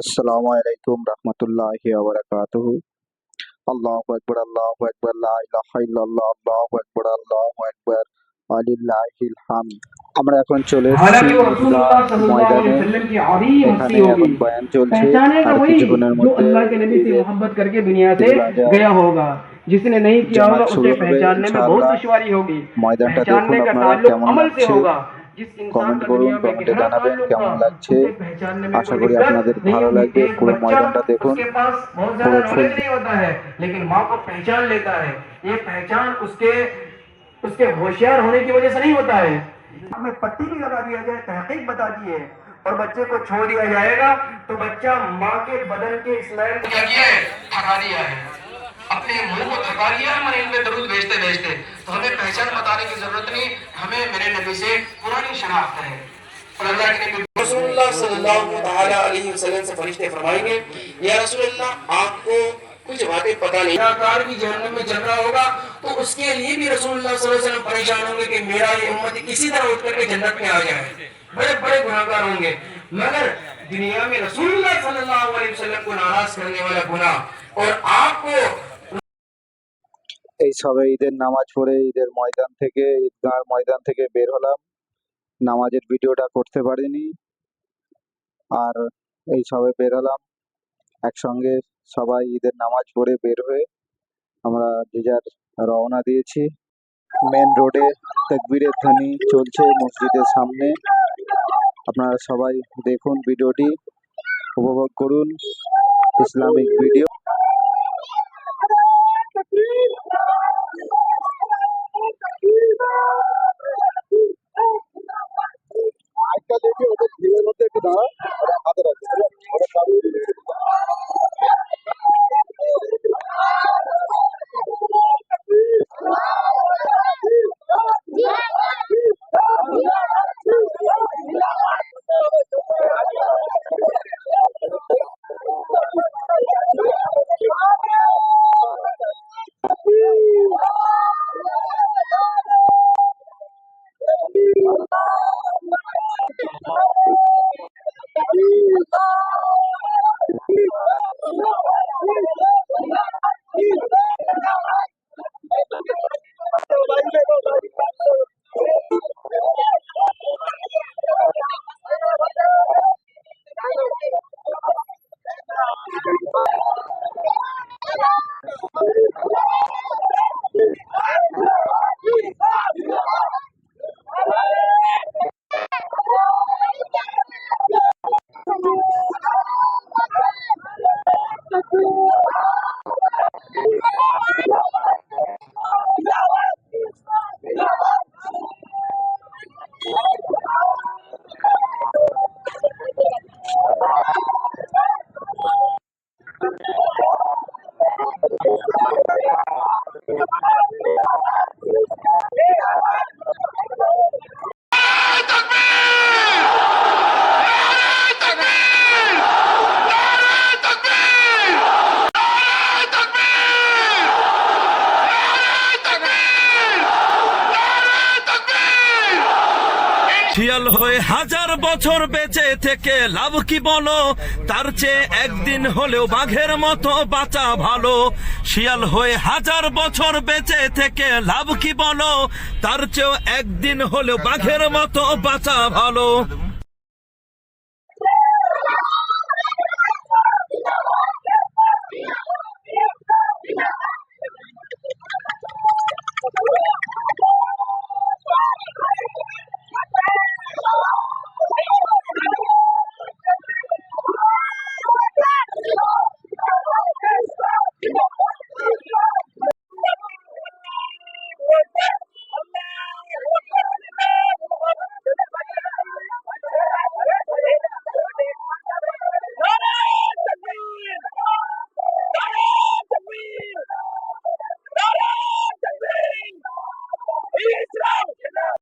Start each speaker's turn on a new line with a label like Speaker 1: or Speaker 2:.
Speaker 1: আসসালামু আলাইকুম রহমতুল্লাহি ওয়া আল্লাহু আকবার আল্লাহু আকবার লা ইলাহা ইল্লাল্লাহ আল্লাহু আকবার আল্লাহু আকবার ওয়ালিল্লাহিল হামদ আমরা এখন চলে এসেছি
Speaker 2: हालांकि वो रसूलुल्लाह
Speaker 1: ঈদগাহ
Speaker 2: सल्लल्लाहु अलैहि
Speaker 1: ময়দানে
Speaker 2: वसल्लम की अजीम
Speaker 1: এখানে
Speaker 2: हस्ती होगी
Speaker 1: এখন বয়ান চলছে
Speaker 2: पहचानेगा
Speaker 1: আর
Speaker 2: वही
Speaker 1: কিছুক্ষণের
Speaker 2: जो
Speaker 1: মধ্যে
Speaker 2: अल्लाह के नबी से मोहब्बत करके दुनिया से
Speaker 1: ঈদগাহ যাওয়া
Speaker 2: गया होगा जिसने नहीं किया
Speaker 1: जमात
Speaker 2: होगा
Speaker 1: शुरू
Speaker 2: उसे
Speaker 1: হবে
Speaker 2: पहचानने में बहुत
Speaker 1: इंशाअल्लाह।
Speaker 2: दुश्वारी होगी
Speaker 1: ময়দানটা
Speaker 2: पहचानने
Speaker 1: দেখুন
Speaker 2: का
Speaker 1: আপনারা
Speaker 2: ताल्लुक
Speaker 1: কেমন
Speaker 2: अमल से
Speaker 1: লাগছে
Speaker 2: होगा जिस इंसान
Speaker 1: কমেন্ট
Speaker 2: का
Speaker 1: করুন
Speaker 2: दुनिया में
Speaker 1: কমেন্টে
Speaker 2: गहरा
Speaker 1: জানাবেন
Speaker 2: ताल्लुक
Speaker 1: কেমন
Speaker 2: था
Speaker 1: লাগছে
Speaker 2: उसे पहचानने में
Speaker 1: আশা
Speaker 2: कोई
Speaker 1: করি
Speaker 2: दिक्कत
Speaker 1: আপনাদের
Speaker 2: नहीं
Speaker 1: ভালো
Speaker 2: होगी
Speaker 1: লাগবে
Speaker 2: एक
Speaker 1: পুরো
Speaker 2: बच्चा
Speaker 1: ময়দানটা দেখুন
Speaker 2: उसके पास बहुत
Speaker 1: পুরো
Speaker 2: ज्यादा
Speaker 1: ফুল
Speaker 2: नॉलेज नहीं होता है लेकिन माँ को पहचान लेता है ये पहचान उसके उसके होशियार होने की वजह से नहीं होता है हमें पट्टी भी लगा दिया जाए तहकीक बता दिए और बच्चे को छोड़ दिया जाएगा तो बच्चा माँ के बदन के स्मेल को क्या किया है थका दिया है अपने मुंह को थका दिया है मरीन पे दरूद भेजते भेजते तो हमें पहचान बताने की जरूरत नहीं हमें मेरे नबी से पुरानी शनाख्त है और अल्लाह के नबी
Speaker 3: रसूलुल्लाह सल्लल्लाहु ताला अलैहि वसल्लम से फरिश्ते फरमाएंगे या रसूलुल्लाह आपको कुछ बातें पता नहीं कार भी जहन्नम में जल रहा होगा तो उसके लिए भी रसूलुल्लाह सल्लल्लाहु अलैहि वसल्लम परेशान होंगे कि मेरा ये उम्मत किसी तरह उठ करके जन्नत में आ जाए बड़े बड़े गुनाहगार होंगे मगर दुनिया में रसूलुल्लाह सल्लल्लाहु अलैहि वसल्लम को नाराज करने वाला गुनाह और आपको
Speaker 1: এই সবে ঈদের নামাজ পড়ে ঈদের ময়দান থেকে ঈদগাহ ময়দান থেকে বের হলাম নামাজের ভিডিওটা করতে পারিনি। আর এই সবে বের হলাম। একসঙ্গে সবাই ঈদের নামাজ পড়ে বের হয়ে আমরা যে যার রওনা দিয়েছি। মেন রোডে তাকবীরের ধ্বনি চলছে মসজিদের সামনে। আপনারা সবাই দেখুন ভিডিওটি, উপভোগ করুন ইসলামিক ভিডিও। やった!
Speaker 4: শিয়াল হয়ে হাজার বছর বেঁচে থেকে লাভ কি বলো? তার চেয়ে একদিন হলেও বাঘের মতো বাঁচা ভালো। শিয়াল হয়ে হাজার বছর বেঁচে থেকে লাভ কি বলো? তার চেয়েও একদিন হলেও বাঘের মতো বাঁচা ভালো।